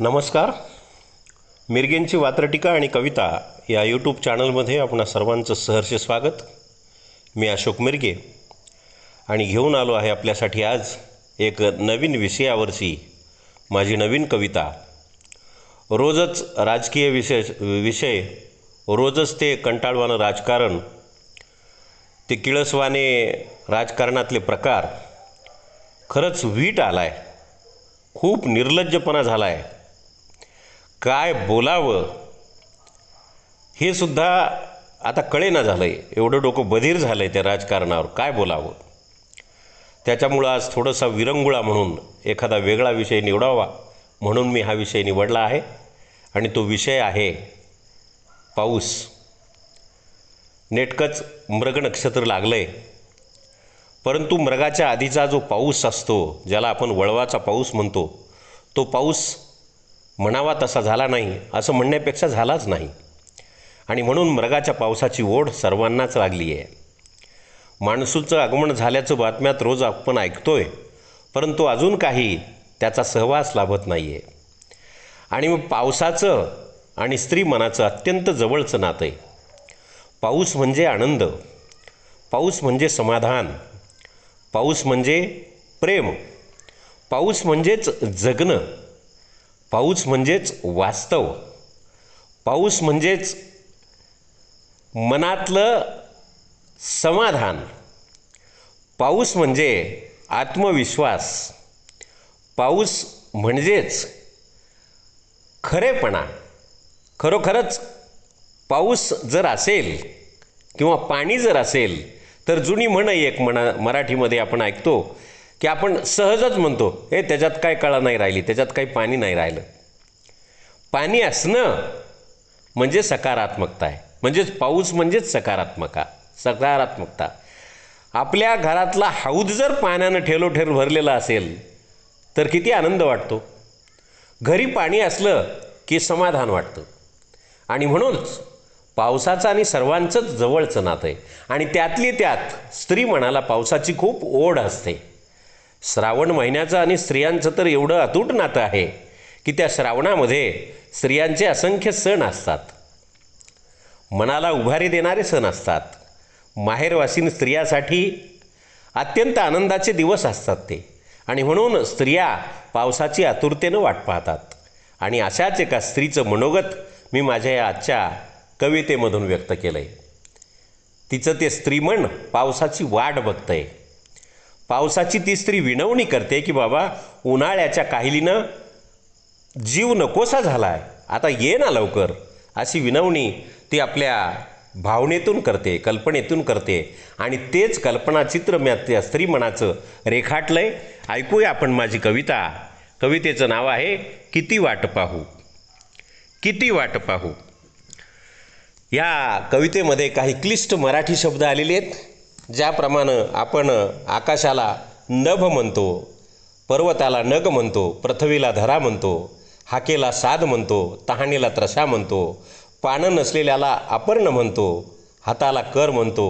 नमस्कार. मिरगेंची वात्रटिका आणि कविता या यूट्यूब चॅनलमध्ये आपणा सर्वांचं सहर्ष स्वागत. मी अशोक मिरगे. आणि घेऊन आलो आहे आपल्यासाठी आज एक नवीन विषयावरची माझी नवीन कविता. रोजच राजकीय विषय विषय रोजच ते कंटाळवाणं राजकारण ते किळसवाने राजकारणातले प्रकार खरंच वीट आला आहे खूप निर्लज्जपणा झाला आहे काय बोलावं? हे सुद्धा आता कळेना झालं आहे एवढं डोकं बधीर झालं आहे त्या राजकारणावर. काय बोलावं? त्याच्यामुळं आज थोडासा विरंगुळा म्हणून एखादा वेगळा विषय निवडावा म्हणून मी हा विषय निवडला आहे. आणि तो विषय आहे पाऊस. नेटकंच मृग नक्षत्र लागलं आहे परंतु मृगाच्या आधीचा जो पाऊस असतो ज्याला आपण वळवाचा पाऊस म्हणतो तो पाऊस म्हणावा तसा झाला नाही असं म्हणण्यापेक्षा झालाच नाही. आणि म्हणून मृगाच्या पावसाची ओढ सर्वांनाच लागली आहे. मान्सूनचं आगमन झाल्याचं बातम्यात रोज आपण ऐकतोय परंतु अजून काही त्याचा सहवास लाभत नाही आहे आणि मग पावसाचं आणि स्त्री मनाचं अत्यंत जवळचं नातं आहे. पाऊस म्हणजे आनंद पाऊस म्हणजे समाधान पाऊस म्हणजे प्रेम पाऊस म्हणजेच जगणं. पाऊस म्हणजेच वास्तव. पाऊस म्हणजेच मनातलं समाधान. पाऊस म्हणजे आत्मविश्वास. पाऊस म्हणजेच खरेपणा. खरोखरच पाऊस जर असेल किंवा पाणी जर असेल तर जुनी म्हण एक म्हणा मराठीमध्ये आपण ऐकतो की आपण सहजच म्हणतो हे त्याच्यात काय कळा नाही राहिली त्याच्यात काही पाणी नाही राहिलं. पाणी असणं म्हणजे सकारात्मकता आहे. म्हणजेच पाऊस म्हणजेच सकारात्मका सकारात्मकता. आपल्या घरातला हौद जर पाण्यानं ठेलोठेल भरलेला असेल तर किती आनंद वाटतो? घरी पाणी असलं की समाधान वाटतं. आणि म्हणूनच पावसाचं आणि सर्वांचंच जवळचं नातं आहे. आणि त्यातली त्यात स्त्री म्हणाला पावसाची खूप ओढ असते. श्रावण महिन्याचं आणि स्त्रियांचं तर एवढं अतूट नातं आहे की त्या श्रावणामध्ये स्त्रियांचे असंख्य सण असतात. मनाला उभारी देणारे सण असतात. माहेरवासीन स्त्रियासाठी अत्यंत आनंदाचे दिवस असतात ते. आणि म्हणून स्त्रिया पावसाची आतुरतेनं वाट पाहतात. आणि अशाच एका स्त्रीचं मनोगत मी माझ्या या आजच्या कवितेमधून व्यक्त केलं आहे तिचं ते स्त्रीमन पावसाची वाट बघतंय. पावसाची ती स्त्री विनवणी करते की बाबा उन्हाळ्याच्या काहिलीनं जीव नकोसा झाला आहे आता ये ना लवकर. अशी विनवणी ती आपल्या भावनेतून करते कल्पनेतून करते. आणि तेच कल्पनाचित्र मी त्या स्त्रीमनाचं रेखाटलं आहे ऐकूया आपण माझी कविता. कवितेचं नाव आहे किती वाट पाहू? किती वाट पाहू? या कवितेमध्ये काही क्लिष्ट मराठी शब्द आलेले आहेत. ज्याप्रमाणे आपण आकाशाला नभ म्हणतो पर्वताला नग म्हणतो पृथ्वीला धरा म्हणतो हाकेला साध म्हणतो तहाणीला त्रशा म्हणतो पानं नसलेल्याला अपर्ण म्हणतो हाताला कर म्हणतो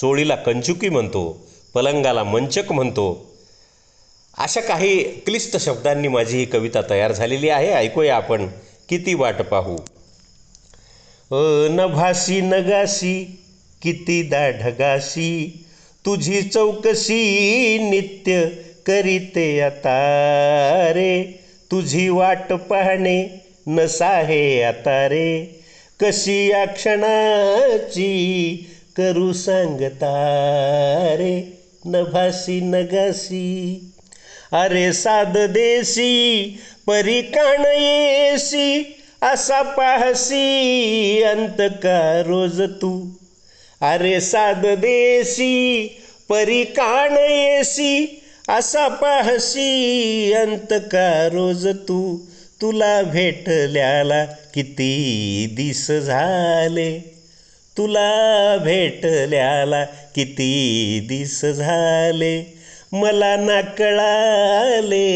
चोळीला कंचुकी म्हणतो पलंगाला मंचक म्हणतो अशा काही क्लिष्ट शब्दांनी माझी ही कविता तयार झालेली आहे. ऐकूया आपण किती वाट पाहू. अ नभासी नगासी किती ढगाशी तुझी चौकशी नित्य करीते आता. रे तुझी वाट पाहणे नसा हे आता रे. कशी या क्षणाची करू सांगता रे नभासी नगासी. अरे साध देसी परी येसी असा पाहसी अंत का रोज तू अरे साध देसी परी काण येसी असा पाहसी अंत का रोज तू? तुला भेटल्याला किती दिस झाले? तुला भेटल्याला किती दिस झाले? मला ना कळाले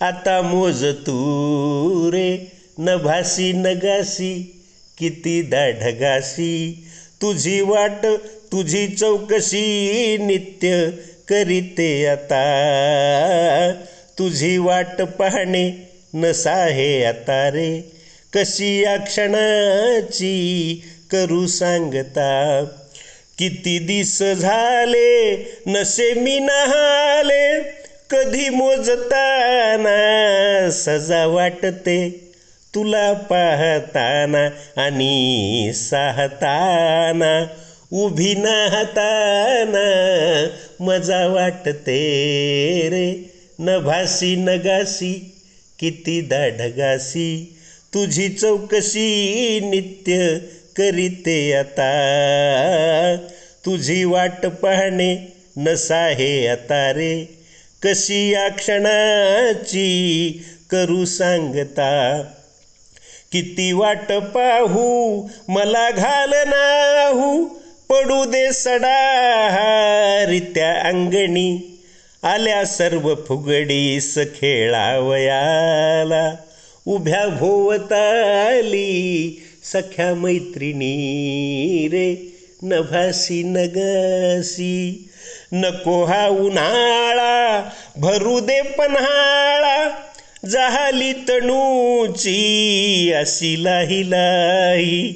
आता मोज तू रे. नभासी नगासी किती ढगासी तुझी वाट तुझी चौकशी नित्य करीते आता. तुझी वाट पाहणे नसा हे आता रे. कशी या क्षणाची करू सांगता? किती दिस झाले नसे मी नहाले कधी मोजताना सजा वाटते. तुला पाहताना आणि साहताना उभी नाहताना मजा वाटते रे. नभासी नगासी किती दाढगासी तुझी चौकशी नित्य करीते आता. तुझी वाट पाहणे नसा हे आता रे. कशी या क्षणाची करू सांगता? किती वाट पाहू? मला घाल नाहू. पडू दे सडारित्या अंगणी. आल्या सर्व फुगडीस खेळावयाला. उभ्या भोवताली सख्या मैत्रिणी रे. नभासी नगसी. नको हा उन्हाळा भरू दे पन्हाळा. जाहली तणूची अशी लाही लाही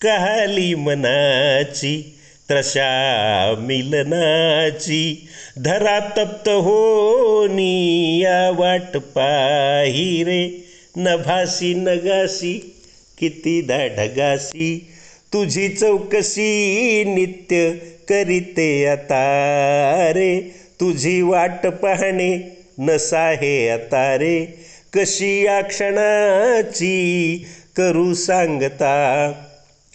कहाली मनाची त्रशा मिलनाची धरा तप्त होनी या वाट पाही रे नभासी नगासी किती ढगासी तुझी चौकशी नित्य करीते आता रे तुझी वाट पाहणे नसा हे आता रे. कशी या क्षणाची करू सांगता.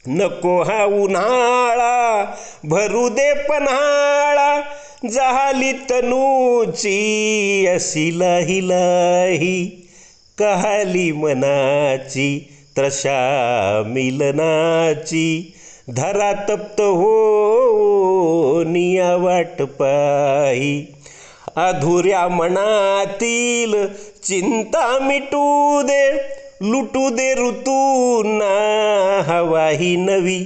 नको हा उन्हाळा भरू दे पन्हाळा. झाली तनूची अशी लाही लाही कहाली मनाची त्रशा मिलनाची. धरा तप्त हो निया वाट पाही. अधुऱ्या मनातील चिंता मिटू दे लुटू दे ऋतूंना हवाही नवी.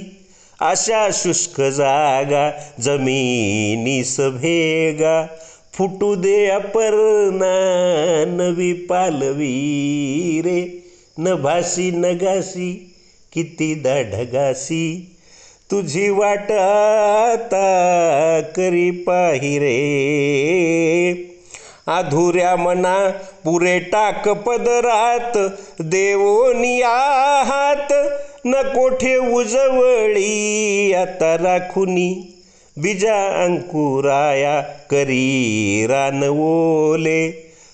अशा शुष्क जागा जमिनी सभेगा. फुटू दे अपर्णा नवी पालवी रे. नभासी नगासी किती ढगासी तुझी वाट आता करी पाही रे. अधुऱ्या मना पुरे टाक पदरात देवोनिया आहात न कोठे उजवळी आता राखुनी बिजा अंकुराया करी रान ओले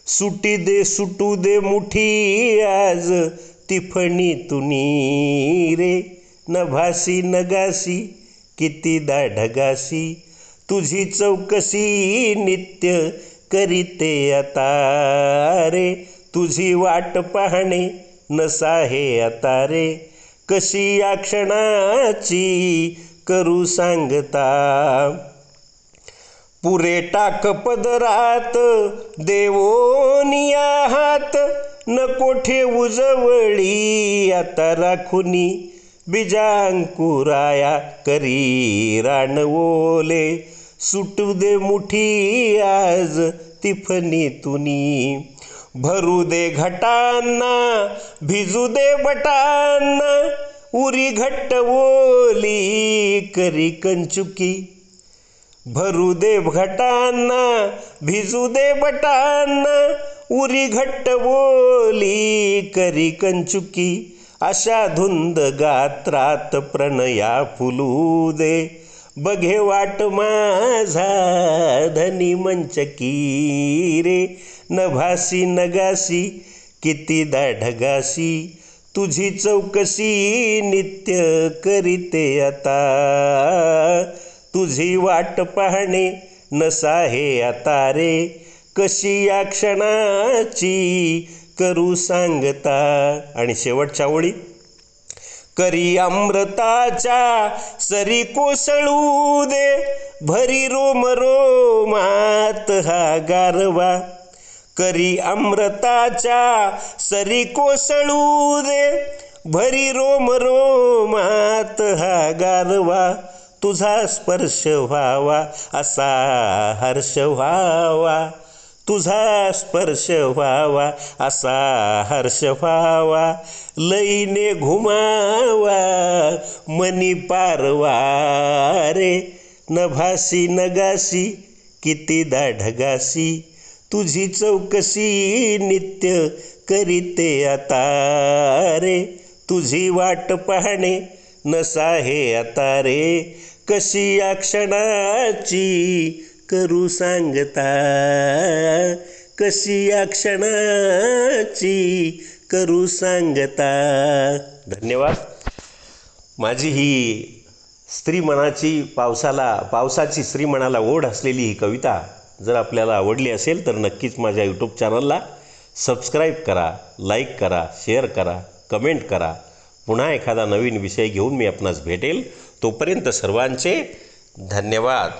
सुटी दे सुटू दे मुठी आज तिफणी तुनी रे. नभासी नगासी किती ढगासी तुझी चौकशी नित्य करीते आता. रे तुझी वाट पाहणे नसा हे आता रे. कशी या क्षणाची करू सांगता. पुरे टाक पदरात देवोनिया हात. नको ठेवू जवळी आता राखुनी बिजांकुराया करी रान ओले सुटू दे मुठी आज तिफनी तुनी. भरू दे घटांना भिजू दे बटांना उरी घट्ट ओली करी कंचुकी. भरू दे घटांना भिजू दे बटांना उरी घट्ट ओली करी कंचुकी. अशा धुंद गात्रात प्रणया फुलू दे बघे वाट माझा धनी मंचकी रे. नभासी नगासी किती ढगासी तुझी चौकशी नित्य करीते आता. तुझी वाट पाहणे नसा हे आता रे. कशी या क्षणाची करू सांगता. आणि शेवटच्या ओळी. करी अमृताच्या सरी कोसळू दे. भरी रोम रोमात हा गारवा. करी अमृताच्या सरी कोसळू दे. भरी रोम रोमात हा गारवा. तुझा स्पर्श व्हावा असा हर्ष व्हावा. तुझा स्पर्श व्हावा असा हर्ष व्हावा. लईने घुमावा मनी पारवा. रे नभासी नगासी कितीदा ढगासी तुझी चौकशी नित्य करीते आता. रे तुझी वाट पाहणे नसा हे आता रे. कशी या क्षणाची करू सांगता? कशी या क्षणाची करू सांगता? धन्यवाद. माझी ही स्त्री मनाची पावसाला पावसाची स्त्री मनाला ओढ असलेली ही कविता जर आपल्याला आवडली असेल तर नक्कीच माझ्या यूट्यूब चॅनलला सबस्क्राईब करा लाईक करा शेअर करा कमेंट करा. पुन्हा एखादा नवीन विषय घेऊन मी आपणास भेटेल. तोपर्यंत सर्वांचे धन्यवाद.